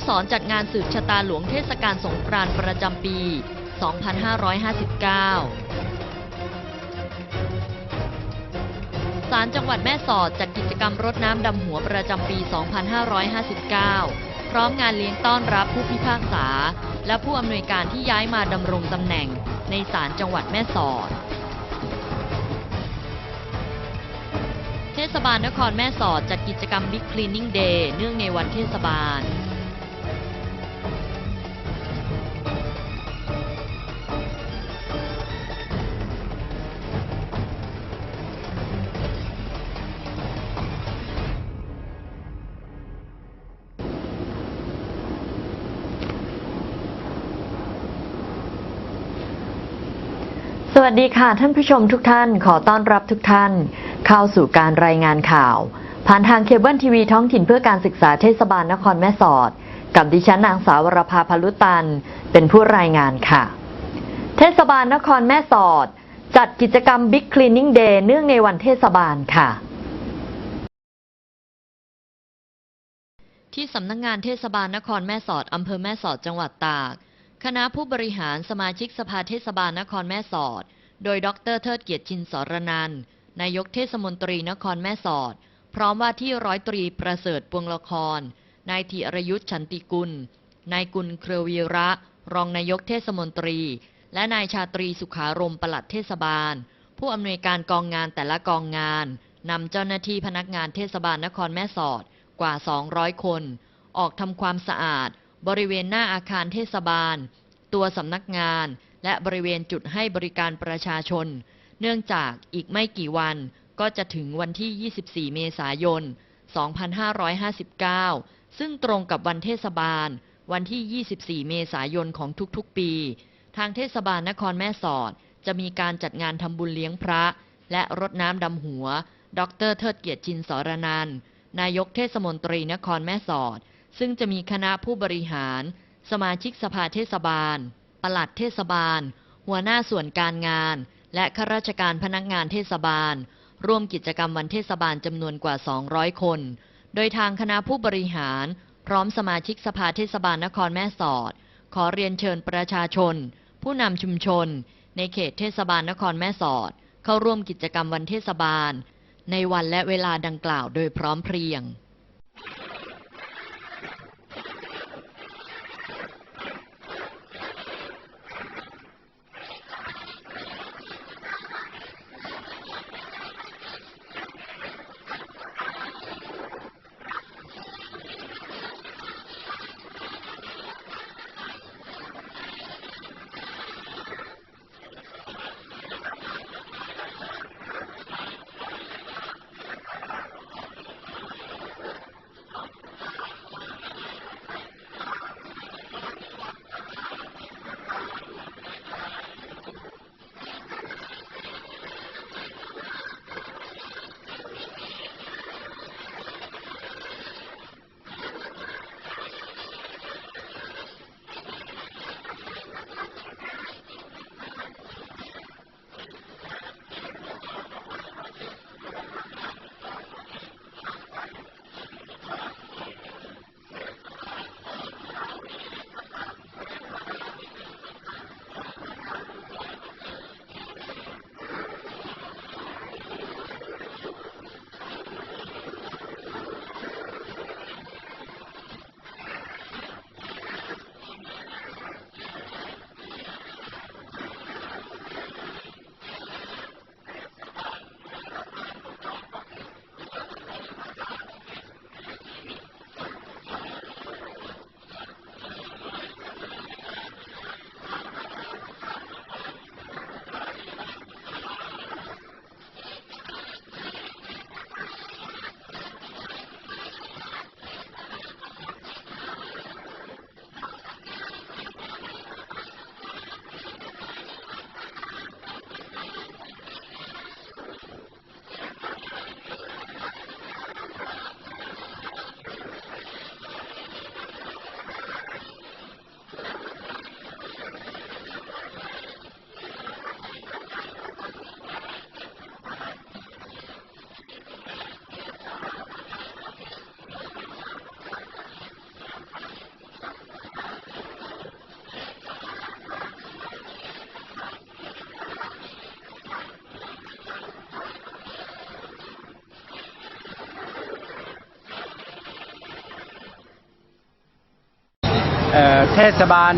วัดมาตานุสรณ์จัดงานสืบชะตาหลวงเทศกาลสงกรานต์ประจำปี 2559 ศาลจังหวัดแม่สอดจัดกิจกรรมรดน้ำดำหัวประจำปี 2559 พร้อมงานเลี้ยงต้อนรับผู้พิพากษา และผู้อำนวยการที่ย้ายมาดำรงตำแหน่งในศาลจังหวัดแม่สอดเทศบาลนครแม่สอดจัดกิจกรรม Big Cleaning Day เนื่องในวันเทศบาล วัสดีค่ะท่านผู้ชมทุกท่านขอต้อนรับทุกท่าน เข้าสู่การรายงานข่าว ผ่านทางเคเบิลทีวีท้องถิ่นเพื่อการศึกษาเทศบาลนครแม่สอด กับดิฉันนางสาววรภาพลุตัน เป็นผู้รายงานค่ะ เทศบาลนครแม่สอด จัดกิจกรรม Big Cleaning Day เนื่องในวันเทศบาลค่ะ ที่สำนักงงานเทศบาลนครแม่สอดอำเภอแม่สอดจังหวัดตาก คณะผู้บริหารสมาชิกสภาเทศบาลนครแม่สอด โดยดรเทิดเกียรติชินสรนันนายกเทศมนตรีนครแม่สอด พร้อมว่าที่ร้อยตรีประเสริฐปวงละคร นายธีรยุทธ์ฉันติกุล นายกุลเครือวีระ รองนายกเทศมนตรี และนายชาตรีสุขารมปลัดเทศบาล ผู้อำนวยการกองงานแต่ละกองงานนำเจ้าหน้าที่พนักงานเทศบาลนครแม่สอดกว่า 200 คน ออกทำความสะอาด บริเวณหน้าอาคารเทศบาล ตัวสำนักงาน และบริเวณจุดให้บริการประชาชน เนื่องจากอีกไม่กี่วันก็จะถึงวันที่ 24 เมษายน 2559 ซึ่งตรงกับวันเทศบาล วันที่ 24 เมษายนของทุกๆ ปี ทางเทศบาลนครแม่สอด จะมีการจัดงานทำบุญเลี้ยงพระ และรดน้ำดำหัว ดรเทิดเกียรติชินสรนันนายกเทศมนตรีนครแม่สอด ซึ่งจะมีคณะผู้บริหาร สมาชิกสภาเทศบาล ปลัดเทศบาล หัวหน้าส่วนการงาน และข้าราชการพนักงานเทศบาล ร่วมกิจกรรมวันเทศบาลจำนวนกว่า 200 คน โดยทางคณะผู้บริหาร พร้อมสมาชิกสภาเทศบาลนครแม่สอด ขอเรียนเชิญประชาชน ผู้นำชุมชน ในเขตเทศบาลนครแม่สอด เข้าร่วมกิจกรรมวันเทศบาล ในวันและเวลาดังกล่าวโดยพร้อมเพรียง เทศบาล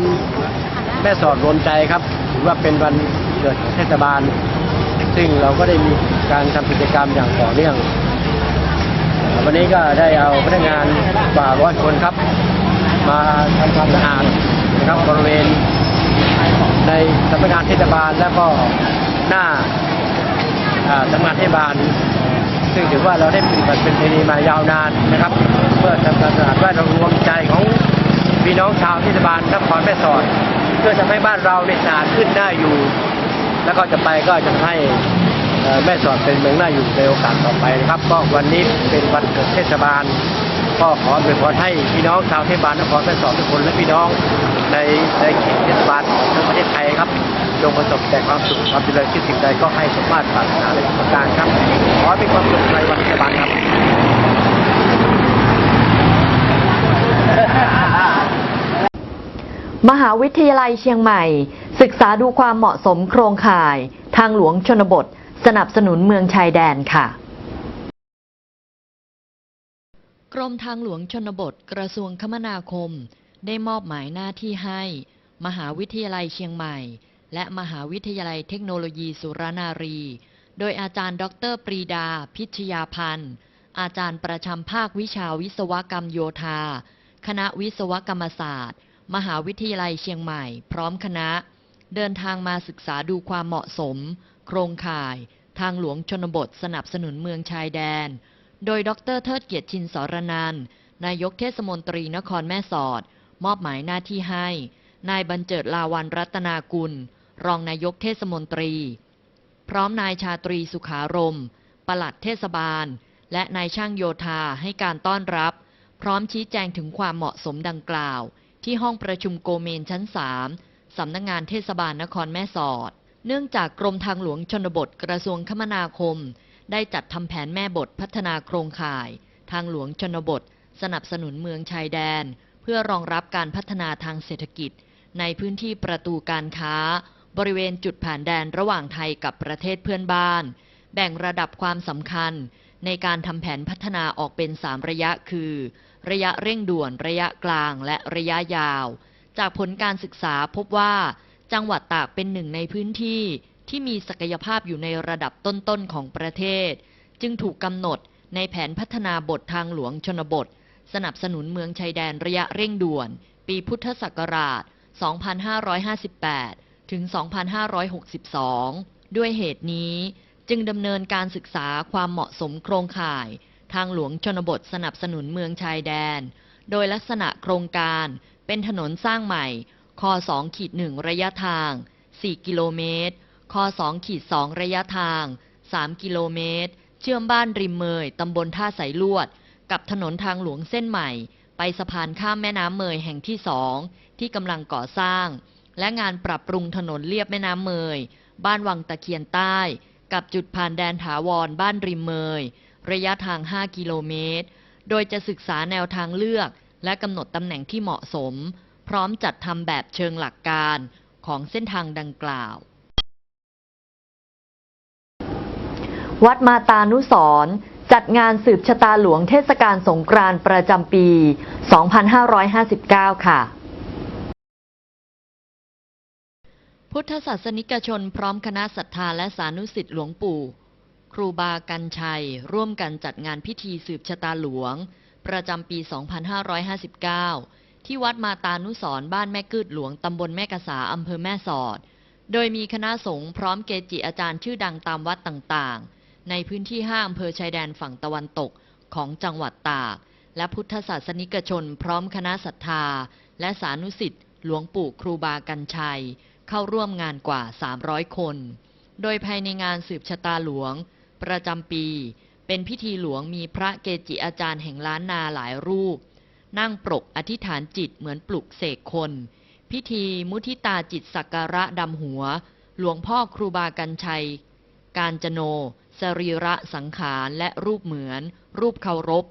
แม่สอดรวมใจครับถือว่าเป็นวันเกิดของเทศบาล ซึ่งเราก็ได้มีการทำกิจกรรมอย่างต่อเนื่อง วันนี้ก็ได้เอาพนักงานกว่าร้อยคนครับ มาทำความสะอาดนะครับบริเวณในสำนักงานเทศบาลแล้วก็หน้าสำนักงานเทศบาล ซึ่งถือว่าเราได้ปฏิบัติเป็นเพณีมายาวนานนะครับ เพื่อทำการสะอาดบ้านเรารวมใจของ พี่น้องชาวเทศบาลนครแม่สอด เพื่อทำให้บ้านเราเนี่ยสะอาดขึ้นน่าอยู่ แล้วก็จะไปก็จะให้แม่สอดเป็นเมืองน่าอยู่ในโอกาสต่อไปนะครับ ก็วันนี้เป็นวันเกิดเทศบาล ก็ขออวยพรให้พี่น้องชาวเทศบาลนครแม่สอดทุกคนและพี่น้องในในเขตเทศบาลของทั้งประเทศไทยครับจงประสบแต่ความสุขความเจริญที่สิ่งใดก็ให้สมมาตรปรารถนาในทุกประการครับ ขอให้มีความสุขในวันเทศบาลครับ มหาวิทยาลัยเชียงใหม่ ศึกษาดูความเหมาะสมโครงข่าย ทางหลวงชนบท สนับสนุนเมืองชายแดนค่ะ กรมทางหลวงชนบทกระทรวงคมนาคม ได้มอบหมายหน้าที่ให้ มหาวิทยาลัยเชียงใหม่ และมหาวิทยาลัยเทคโนโลยีสุรนารี โดยอาจารย์ ดรปรีดา พิชยาพันธ์ อาจารย์ประจำภาควิชาวิศวกรรมโยธา คณะวิศวกรรมศาสตร์ มหาวิทยาลัยเชียงใหม่ พร้อมคณะ เดินทางมาศึกษาดูความเหมาะสม โครงข่าย ทางหลวงชนบทสนับสนุนเมืองชายแดน โดยดรเทิดเกียรติชินสรนันนายกเทศมนตรีนครแม่สอด มอบหมายหน้าที่ให้ นายบรรเจิดลาวันรัตนากุล รองนายกเทศมนตรี พร้อมนายชาตรีสุขารมปลัดเทศบาล และนายช่างโยธาให้การต้อนรับ พร้อมชี้แจงถึงความเหมาะสมดังกล่าว ที่ห้องประชุมโกเมนชั้น 3 สำนักงงานเทศบาลนครแม่สอด เนื่องจากกรมทางหลวงชนบทกระทรวงคมนาคม ได้จัดทำแผนแม่บทพัฒนาโครงข่าย ทางหลวงชนบท สนับสนุนเมืองชายแดน เพื่อรองรับการพัฒนาทางเศรษฐกิจ ในพื้นที่ประตูการค้า บริเวณจุดผ่านแดนระหว่างไทยกับประเทศเพื่อนบ้าน แบ่งระดับความสำคัญในการทำแผนพัฒนาออกเป็น 3 ระยะคือ ระยะเร่งด่วน ระยะกลาง และระยะยาว จากผลการศึกษาพบว่า จังหวัดตากเป็นหนึ่งในพื้นที่ที่มีศักยภาพอยู่ในระดับต้นๆของประเทศ จึงถูกกำหนดในแผนพัฒนาบททางหลวงชนบท สนับสนุนเมืองชายแดนระยะเร่งด่วน ปีพุทธศักราช 2558 ถึง 2562 ด้วยเหตุนี้จึงดำเนินการศึกษาความเหมาะสมโครงข่าย ทางหลวงชนบทสนับสนุนเมืองชายแดน โดยลักษณะโครงการเป็นถนนสร้างใหม่ ค2ขีด1ระยะทาง 4 กิโลเมตร ค2ขีด2ระยะทาง 3 กิโลเมตร เชื่อมบ้านริมเมยตำบลท่าสายลวด กับถนนทางหลวงเส้นใหม่ ไปสะพานข้ามแม่น้ำเมยแห่งที่สองที่กำลังก่อสร้าง และงานปรับปรุงถนนเลียบแม่น้ำเมย บ้านวังตะเคียนใต้ กับจุดผ่านแดนถาวรบ้านริมเมย ระยะทาง 5 กิโลเมตร โดยจะศึกษาแนวทางเลือก และกำหนดตำแหน่งที่เหมาะสม พร้อมจัดทำแบบเชิงหลักการของเส้นทางดังกล่าว วัดมาตานุสร์จัดงานสืบชะตาหลวงเทศกาลสงกรานต์ประจำปี 2559 ค่ะ พุทธศาสนิกชนพร้อมคณะศรัทธาและสานุสิทธิ์หลวงปู่ ครูบากันชัย ร่วมกันจัดงานพิธีสืบชะตาหลวง ประจำปี 2559 ที่วัดมาตานุสรบ้านแม่กืดหลวงตำบลแม่กษาอำเภอแม่สอด โดยมีคณะสงฆ์พร้อมเกจิอาจารย์ชื่อดังตามวัดต่างๆ ในพื้นที่5อำเภอชายแดนฝั่งตะวันตกของจังหวัดตาก และพุทธศาสนิกชนพร้อมคณะศรัทธา และสานุสิทธิ์หลวงปู่ครูบากันชัย เข้าร่วมงานกว่า 300 คน โดยภายในงานสืบชะตาหลวง ประจำปี เป็นพิธีหลวงมีพระเกจิอาจารย์แห่งล้านนาหลายรูป นั่งปรกอธิษฐานจิตเหมือนปลุกเสกคน พิธีมุทิตาจิตสักการะดำหัว หลวงพ่อครูบากันชัย การจโน สรีระสังขารและรูปเหมือน รูปเคารพ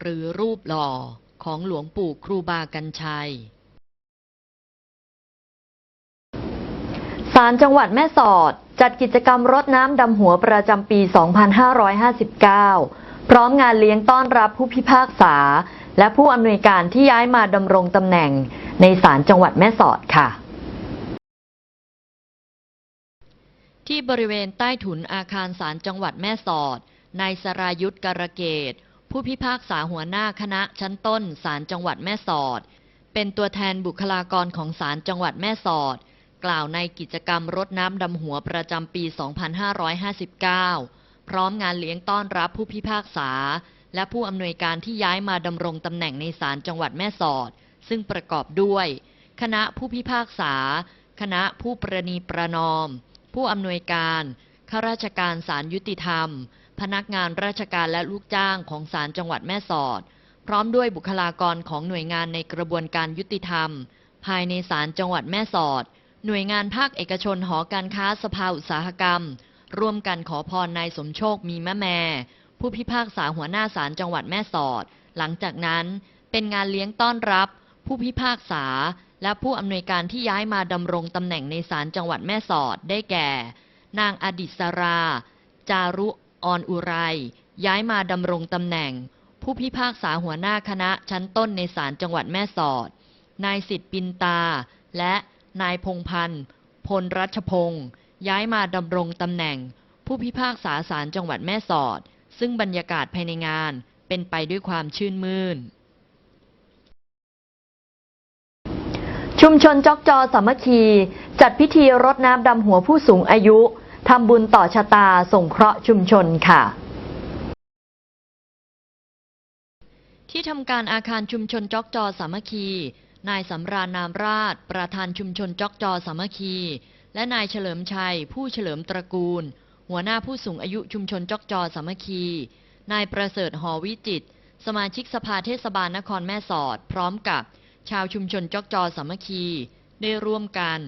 หรือรูปหล่อของหลวงปู่ครูบากันชัยศาลจังหวัดแม่สอด จัดกิจกรรมรดน้ำดำหัวประจำปี 2559 พร้อมงานเลี้ยงต้อนรับผู้พิพากษา และผู้อำนวยการที่ย้ายมาดำรงตำแหน่ง ในศาลจังหวัดแม่สอดค่ะ ที่บริเวณใต้ถุนอาคารศาลจังหวัดแม่สอด นายสรายุทธการะเกต ผู้พิพากษาหัวหน้าคณะชั้นต้นศาลจังหวัดแม่สอด เป็นตัวแทนบุคลากรของศาลจังหวัดแม่สอด กล่าวในกิจกรรมรดน้ำดำหัวประจำปี 2559 พร้อมงานเลี้ยงต้อนรับผู้พิพากษา และผู้อำนวยการที่ย้ายมาดำรงตำแหน่งในศาลจังหวัดแม่สอด ซึ่งประกอบด้วย คณะผู้พิพากษา คณะผู้ประนีประนอม ผู้อำนวยการข้าราชการศาลยุติธรรม พนักงานราชการและลูกจ้างของศาลจังหวัดแม่สอด พร้อมด้วยบุคลากรของหน่วยงานในกระบวนการยุติธรรม ภายในศาลจังหวัดแม่สอด หน่วยงานภาคเอกชนหอการค้าสภาอุตสาหกรรม ร่วมกันขอพรนายสมโชคมีมะแมผู้พิพากษาหัวหน้าศาลจังหวัดแม่สอด หลังจากนั้นเป็นงานเลี้ยงต้อนรับ ผู้พิพากษา และผู้อำนวยการที่ย้ายมาดำรงตำแหน่งในศาลจังหวัดแม่สอดได้แก่ นางอดิศรา จารุออนอุไร ย้ายมาดำรงตำแหน่ง ผู้พิพากษาหัวหน้าคณะชั้นต้นในศาลจังหวัดแม่สอด นายสิทธิ์ปินตา และ นายพงพันธ์ พลรัชพงศ์ย้ายมาดำรงตำแหน่ง ผู้พิพากษาศาลจังหวัดแม่สอด ซึ่งบรรยากาศภายในงานเป็นไปด้วยความชื่นมื่น ชุมชนจอกจอสามัคคี จัดพิธีรดน้ำดำหัวผู้สูงอายุทำบุญต่อชะตาส่งเคราะห์ชุมชนค่ะ ที่ทำการอาคารชุมชนจอกจอสามัคคี นายสำราญนามราช ประธานชุมชนจอกจอสามัคคี และนายเฉลิมชัย ผู้เฉลิมตระกูล หัวหน้าผู้สูงอายุชุมชนจอกจอสามัคคี นายประเสริฐหอวิจิต สมาชิกสภาเทศบาลนครแม่สอด พร้อมกับชาวชุมชนจอกจอสามัคคี ได้ร่วมกัน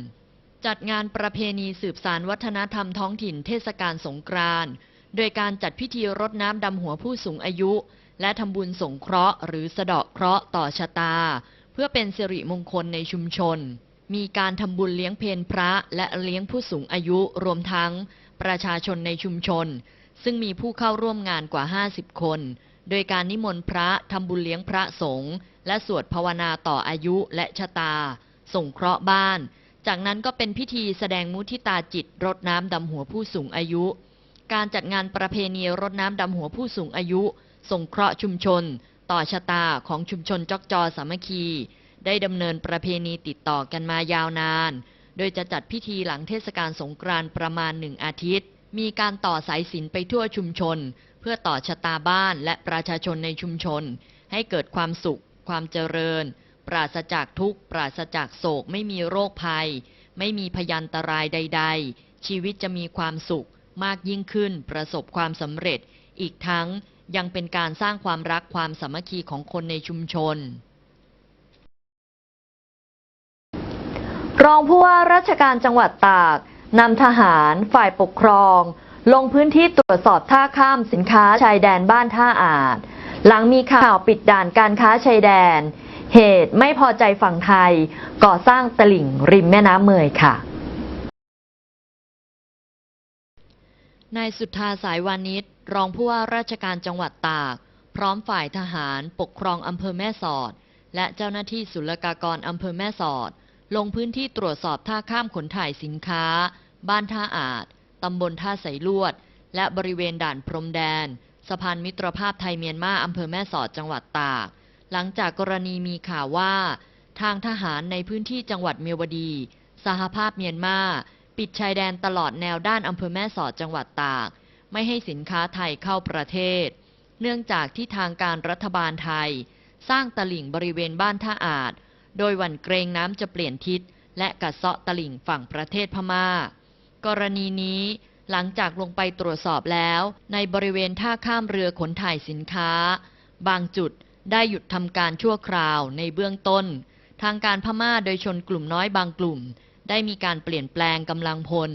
จัดงานประเพณีสืบสารวัฒนธรรมท้องถิ่นเทศกาลสงกรานต์โดยการจัดพิธีรดน้ำดำหัวผู้สูงอายุ และทำบุญสงเคราะห์หรือสะเดาะเคราะห์ต่อชะตา พื่อเป็นสิริมงคลในชุมชน มีการทำบุญเลี้ยงเพนพระและเลี้ยงผู้สูงอายุรวมทั้งประชาชนในชุมชน ซึ่งมีผู้เข้าร่วมงานกว่า 50 คน โดยการนิมนต์พระทำบุญเลี้ยงพระสงฆ์และสวดภาวนาต่ออายุและชะตา ส่งเคราะห์บ้าน จากนั้นก็เป็นพิธีแสดงมุทิตาจิตรดน้ำดำหัวผู้สูงอายุ การจัดงานประเพณีรดน้ำดำหัวผู้สูงอายุส่งเคราะห์ชุมชน ต่อชะตาของชุมชนจอกจอสามัคคี ได้ดำเนินประเพณีติดต่อกันมายาวนาน โดยจะจัดพิธีหลังเทศกาลสงกรานต์ประมาณหนึ่งอาทิตย์ มีการต่อสายสินไปทั่วชุมชน เพื่อต่อชะตาบ้านและประชาชนในชุมชน ให้เกิดความสุข ความเจริญ ปราศจากทุกข์ ปราศจากโศกไม่มีโรคภัย ไม่มีพยันตรายใด ๆ ชีวิตจะมีความสุขมากยิ่งขึ้นประสบความสำเร็จอีกทั้ง ยังเป็นการสร้างความรักความสามัคคีของคนในชุมชน รองผู้ว่าราชการจังหวัดตากนำทหารฝ่ายปกครอง ลงพื้นที่ตรวจสอบท่าข้ามสินค้าชายแดนบ้านท่าอาจ หลังมีข่าวปิดด่านการค้าชายแดน เหตุไม่พอใจฝั่งไทย ก่อสร้างตลิ่งริมแม่น้ำเมยค่ะ นายสุทธาสายวานิชรองผู้ว่าราชการจังหวัดตาก พร้อมฝ่ายทหารปกครองอำเภอแม่สอด และเจ้าหน้าที่ศุลกากรอำเภอแม่สอด ลงพื้นที่ตรวจสอบท่าข้ามขนถ่ายสินค้า บ้านท่าอาจตำบลท่าใสลวด และบริเวณด่านพรมแดน สะพานมิตรภาพไทยเมียนมาอำเภอแม่สอดจังหวัดตาก หลังจากกรณีมีข่าวว่า ทางทหารในพื้นที่จังหวัดเมียวดี สหภาพเมียนมา ปิดชายแดนตลอดแนวด้านอำเภอแม่สอดจังหวัดตาก ไม่ให้สินค้าไทยเข้าประเทศ เนื่องจากที่ทางการรัฐบาลไทย สร้างตลิ่งบริเวณบ้านท่าอาจโดยหวั่นเกรงน้ำจะเปลี่ยนทิศ และกัดเซาะตลิ่งฝั่งประเทศพม่า กรณีนี้หลังจากลงไปตรวจสอบแล้ว ในบริเวณท่าข้ามเรือขนถ่ายสินค้า บางจุดได้หยุดทำการชั่วคราวในเบื้องต้น ทางการพม่าโดยชนกลุ่มน้อยบางกลุ่ม ได้มีการเปลี่ยนแปลงกำลังพล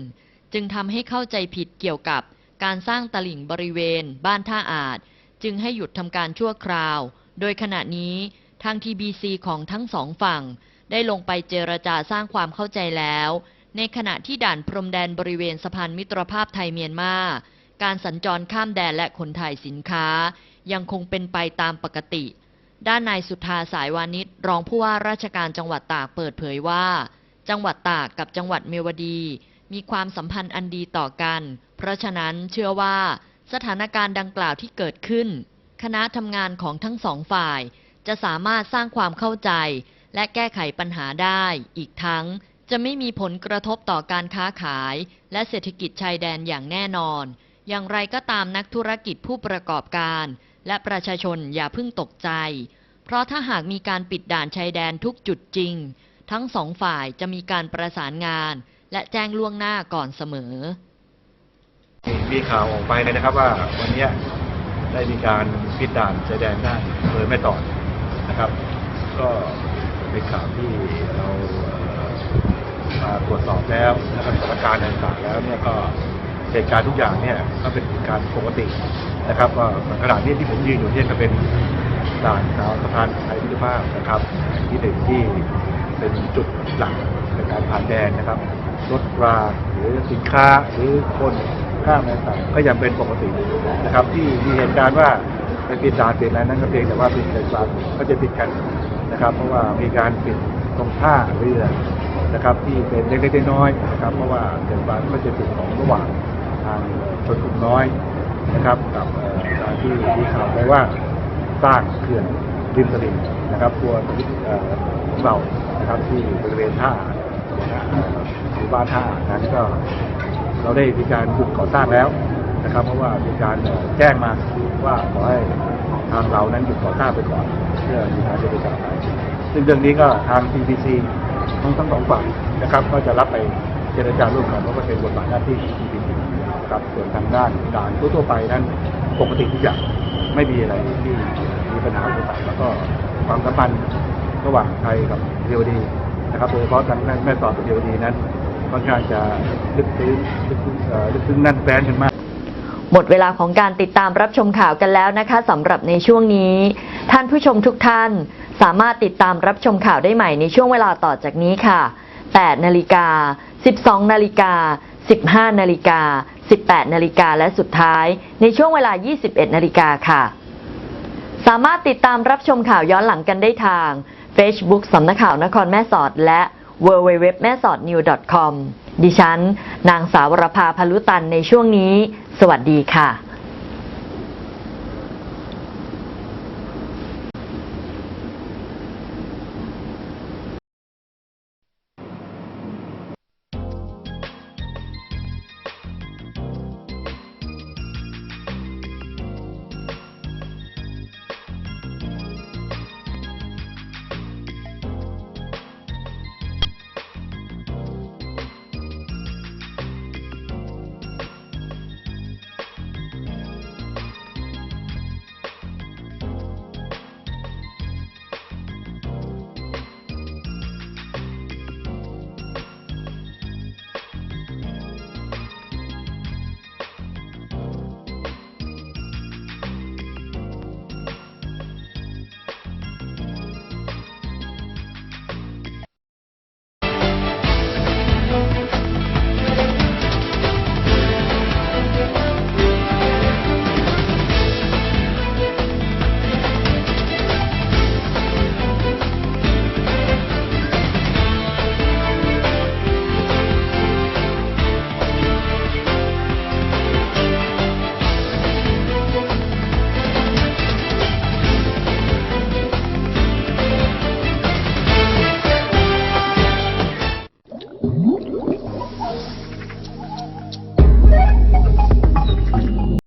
จึงทำให้เข้าใจผิดเกี่ยวกับการสร้างตลิ่งบริเวณ บ้านท่าอาจ จึงให้หยุดทำการชั่วคราว โดยขณะนี้ทาง TBC ของทั้งสองฝั่ง ได้ลงไปเจรจาสร้างความเข้าใจแล้ว ในขณะที่ด่านพรมแดนบริเวณสะพานมิตรภาพไทยเมียนมาการสัญจรข้ามแดนและขนถ่ายสินค้า ยังคงเป็นไปตามปกติ ด้านนายสุธาสายวานิชรองผู้ว่าราชการจังหวัดตากเปิดเผยว่า จังหวัดตากกับจังหวัดเมียวดี มีความสัมพันธ์อันดีต่อกัน เพราะฉะนั้นเชื่อว่าสถานการณ์ดังกล่าวที่เกิดขึ้น คณะทำงานของทั้งสองฝ่าย จะสามารถสร้างความเข้าใจ และแก้ไขปัญหาได้ อีกทั้งจะไม่มีผลกระทบต่อการค้าขาย และเศรษฐกิจชายแดนอย่างแน่นอน อย่างไรก็ตามนักธุรกิจผู้ประกอบการ และประชาชนอย่าเพิ่งตกใจ เพราะถ้าหากมีการปิดด่านชายแดนทุกจุดจริง ทั้งสองฝ่ายจะมีการประสานงาน และแจ้งล่วงหน้าก่อนเสมอ มีข่าวออกไปเลยนะครับว่าวันนี้ได้มีการปิดด่านชายแดนได้อำเภอแม่ต่อนะครับ ก็เป็นข่าวที่เรามาตรวจสอบแล้วนะครับสถานการณ์ต่างๆแล้วเนี่ยก็เหตุการณ์ทุกอย่างเนี่ยก็เป็นเหตุการณ์ปกตินะครับว่าขณะนี้ที่ผมยืนอยู่เนี่ยก็เป็นด่านสาวสะพานไทยพิธภาพนะครับที่หนึ่งที่ เป็นจุดหลักในการผ่านแดนนะครับ รถราหรือสินค้าหรือคนข้ามอะไรต่างก็ยังเป็นปกตินะครับ ที่มีเหตุการณ์ว่าไปปิดด่านปิดอะไรนั้นก็เพียงแต่ว่าปิดแต่สารก็จะปิดกันนะครับ เพราะว่ามีการปิดตรงท่าเรือนะครับที่เป็นเล็กๆน้อยๆนะครับ เพราะว่าเกิดการก็จะปิดของระหว่างทางชนกลุ่มน้อยนะครับกับการที่มีข่าวไปว่าสร้างเขื่อนริมตลิ่งนะครับตัวเอ่ ของเรานะครับที่บริเวณท่าหมู่บ้านท่านั้นก็เราได้มีการหยุดก่อสร้างแล้วนะครับ เพราะว่ามีการแจ้งมาว่าขอให้ทางเรานั้นหยุดก่อสร้างไปก่อน เพื่อมีการเจรจาไปซึ่งเรื่องนี้ก็ทาง TBC ทั้งทั้งสองฝ่ายนะครับ ก็จะรับไปเจรจาร่วมกันเพราะว่าเป็นบทบาทหน้าที่ของ TBC นะครับส่วนทางด้านด่านทั่วไปนั้นปกติทุกอย่างไม่มีอะไรที่มีปัญหาต่างๆแล้วก็ความสัมพันธ์ ระหว่างไทยกับเทวดีนะครับโดยเฉพาะทางแม่สอดกับเทวดีนั้นค่อนข้างจะลึกซึ้งลึกซึ้งลึกซึ้งนั่นแฟนกันมาก หมดเวลาของการติดตามรับชมข่าวกันแล้วนะคะสำหรับในช่วงนี้ ท่านผู้ชมทุกท่าน สามารถติดตามรับชมข่าวได้ใหม่ในช่วงเวลาต่อจากนี้ค่ะ 8 นาฬิกา 12 นาฬิกา15นาฬิกา 18นาฬิกา และสุดท้าย ในช่วงเวลา 21นาฬิกาค่ะ สามารถติดตามรับชมข่าวย้อนหลังกันได้ทาง Facebook สำนักข่าวนครแม่สอด และ w w w แม่สอด new com ดิฉัน นางสาวรภาพลุตันในช่วงนี้ สวัสดีค่ะ